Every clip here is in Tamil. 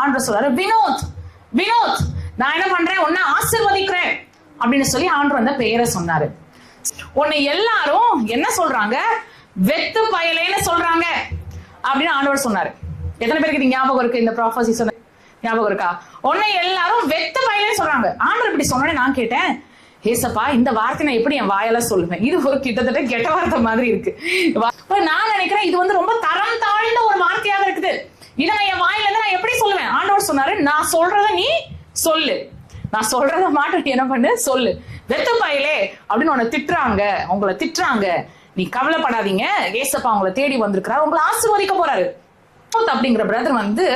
ஆண்டவர் சொல்றாரு வினோத் வினோத் நான் என்ன பண்றேன்? உன்னை ஆசிர்வதிக்கிறேன். அப்படின்னு சொல்லி ஆண்டவர் அந்த பெயரை சொன்னாரு. உன்னை எல்லாரும் என்ன சொல்றாங்க? வெத்து பயலேன்னு சொல்றாங்க. அப்படின்னு ஆண்டவர் சொன்னாரு. எத்தனை பேருக்கு இது ஞாபகம் இருக்கு? இந்த ப்ராஃபஸி சொன்ன ஞாபகம் இருக்கா? உன்னை எல்லாரும் வெத்து பயலேன்னு சொல்றாங்க. ஆண்டவர் இப்படி சொன்னோடனே நான் கேட்டேன் ஏசப்பா இந்த வார்த்தை நான் எப்படி என் வாயால சொல்லுவேன்? இது ஒரு கிட்டத்தட்ட கெட்ட வார்த்தை மாதிரி இருக்கு. நான் நினைக்கிறேன் இது வந்து ரொம்ப தரம் தாழ்ந்த ஒரு வார்த்தையாக இருக்குது இதை நான் என் வாயில இருந்து நான் எப்படி சொல்லுவேன் ஆண்டவர் நான் சொல்றத நீ சொல்லு. நான் சொல்றத மாட்டு நீ என்ன பண்ணு? சொல்லு. வெத்த பயலே அப்படின்னு உன்னை திட்டுறாங்க. உங்களை திட்டுறாங்க. நீ கவலைப்படாதீங்க. ஏசப்பா உங்களை தேடி வந்திருக்கிறாரு. உங்களை ஆசீர்வதிக்க போறாரு. போத் அப்படிங்கிற பிரதர் வந்து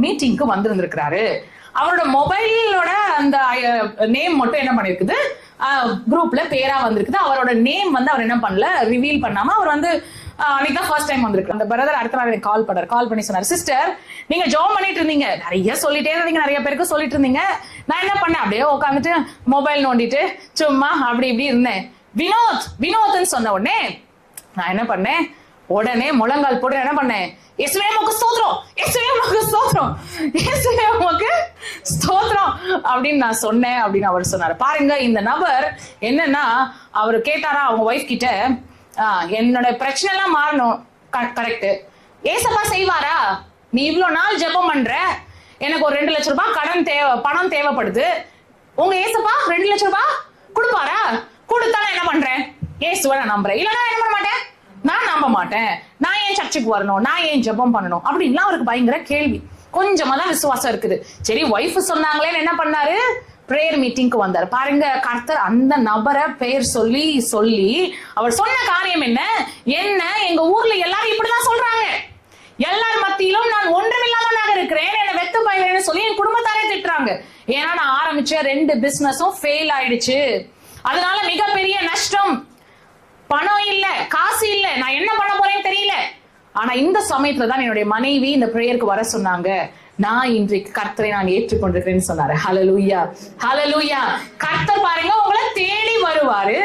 மீட்டிங்க்கு வந்திருந்திருக்கிறாரு. அவரோட மொபைலோட அந்த நேம் மட்டும் என்ன பண்ணிருக்குது? குரூப்ல பேரா வந்திருக்குது. அவரோட நேம் வந்து அவர் என்ன பண்ணல? ரிவீல் பண்ணாம அவர் வந்து அன்னைக்கு தான் ஃபர்ஸ்ட் டைம் வந்திருக்கு அந்த பிரதர் அடுத்த நாள் எனக்கு கால் பண்ணார். கால் பண்ணி சொன்னார் சிஸ்டர் நீங்க ஜாப் பண்ணிட்டு இருந்தீங்க. நிறைய சொல்லிட்டே இருந்தீங்க நிறைய பேருக்கு சொல்லிட்டு இருந்தீங்க. நான் என்ன பண்ணேன்? அப்படியே உட்காந்துட்டு மொபைல் நோண்டிட்டு சும்மா அப்படி இப்படி இருந்தேன். வினோத் வினோத்னு சொன்ன உடனே நான் என்ன பண்ணேன்? உடனே முழங்கால் போட்டு என்ன பண்ணேன்? இயேசுவே ஸ்தோத்திரம்! இயேசுவே ஸ்தோத்திரம்! இயேசுவே ஸ்தோத்திரம்! அப்படின்னு நான் சொன்னேன் அப்படின்னு அவர் சொன்னார். பாருங்க இந்த நபர் என்னன்னா அவர் கேட்டாரா அவங்க ஒய்ஃப் கிட்ட என்னோட பிரச்சனை எல்லாம் மாறணும் கரெக்ட் ஏசப்பா செய்வாரா? நீ இவ்வளவு நாள் ஜெபம் பண்ற? எனக்கு ஒரு ரெண்டு லட்ச ரூபாய் கடன் தேவை பணம் தேவைப்படுது. உங்க ஏசப்பா ரெண்டு லட்சம் ரூபாய் கொடுப்பாரா? கொடுத்தா என்ன பண்றேன்? ஏசுவை நான் நம்புறேன். இல்லைன்னா என்ன பண்ண மாட்டேன்? நான் நம்ப மாட்டேன். நான் ஏன் சர்ச்சுக்கு வரணும்? நான் ஏன் ஜெபம் பண்ணணும்? அப்படின்லாம் அவருக்கு பயங்கர கேள்வி. கொஞ்சமா தான் விசுவாசம் இருக்குது. சரி ஒய்ஃப் சொன்னாங்களேன்னு என்ன பண்ணாரு? பிரேயர் மீட்டிங்க்கு வந்தார். பாருங்க கர்த்தர் அந்த நபரை பெயர் சொல்லி சொல்லி அவர் சொன்ன காரியம் என்ன? என்ன? எங்க ஊர்ல எல்லாரும் இப்படிதான் சொல்றாங்க. எல்லார் மத்தியிலும் நான் ஒன்றுமில்லாதவனாக இருக்கிறேன். என்ன வெத்து பயிரேன்னு சொல்லி என் குடும்பத்தாரே திட்டுறாங்க. ஏன்னா நான் ஆரம்பிச்ச ரெண்டு பிசினஸும் ஃபெயில் ஆயிடுச்சு. அதனால மிகப்பெரிய நஷ்டம். பணம் இல்ல காசு இல்ல. நான் என்ன பண்ண போறேன்னு தெரியல. ஆனா இந்த சமயத்துல தான் என்னுடைய மனைவி இந்த பிரேயருக்கு வர சொன்னாங்க. நான் இன்றைக்கு கர்த்தரை நான் ஏற்றுக்கொண்டிருக்கிறேன்னு சொன்னாரு. ஹலலூயா ஹலலூயா கர்த்தர் பாருங்க உங்களை தேடி வருவாரு.